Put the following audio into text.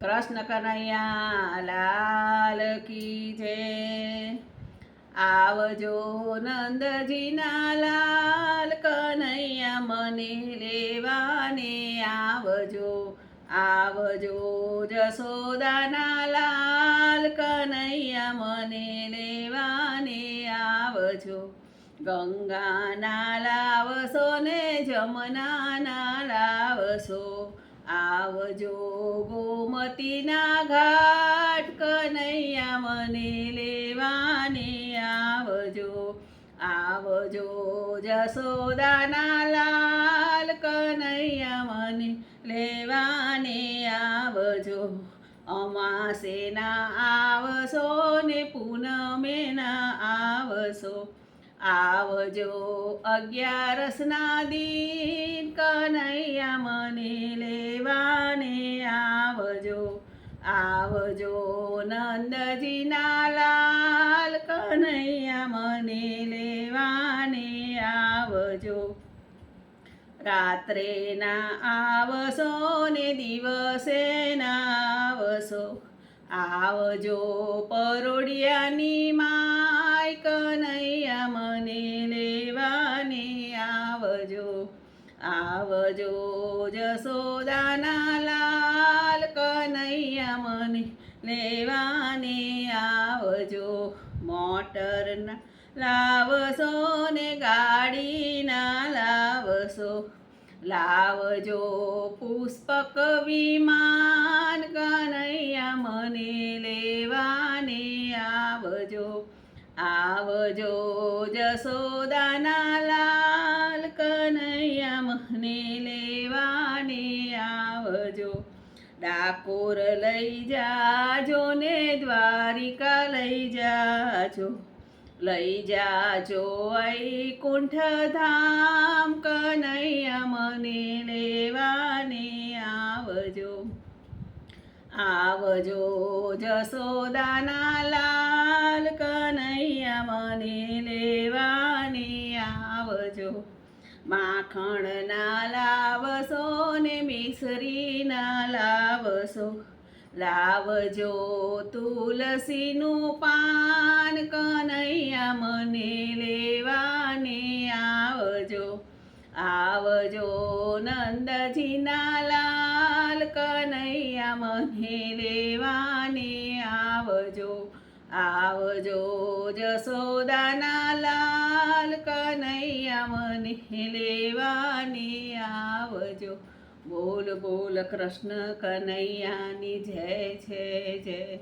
કૃષ્ણ કનૈયા, લાલ કી જય આવજો નંદજીના લાલ કનૈયા, મને લેવાને આવજો. આવજો જસોદાના લાલ કનૈયા, મને લેવાને આવજો. ગંગાના લાવશો ને, જમનાના લાવશો. આવજો ગોમતીના ઘાટ કનૈયા મને લેવાને આવજો આવજો જસોદાના લાલ કનૈયા મને લેવાને આવજો. અમાસેના આવશો ને પૂનમેના આવશો. આવજો અગિયારસના દિન કનૈયા મને લેવાને આવજો આવજો નંદજીના લાલ કનૈયા મને લેવાને આવજો. રાત્રે ના આવશો ને દિવસે ના આવશો આવજો પરોડિયાની માય કનૈયા આવજો જસોદાના લાલ કનૈયા મને લેવાને આવજો. મોટરના લાવશો ને ગાડીના લાવશો. લાવજો પુષ્પક વિમાન આવજો જસોદાના લાલ કનૈયા મને લેવાને આવજો. ડાકોર લઈ જાજો ને દ્વારિકા લઈ જાજો. લઈ જાજો વૈકુંઠ ધામ કનૈયા મને લેવાને આવજો. આવજો જસોદાના લાલ માખણના લાવશો ને મિસરીના લાવશો. લાવજો તુલસીનું પાન કનૈયા મને લેવાને આવજો. આવજો નંદજીના લાલ કનૈયા મને લેવાને આવજો. આવજો જસોદાના લાલ કનૈયા મને લેવાની આવજો. બોલ બોલ કૃષ્ણ કનૈયાની જય છે જય.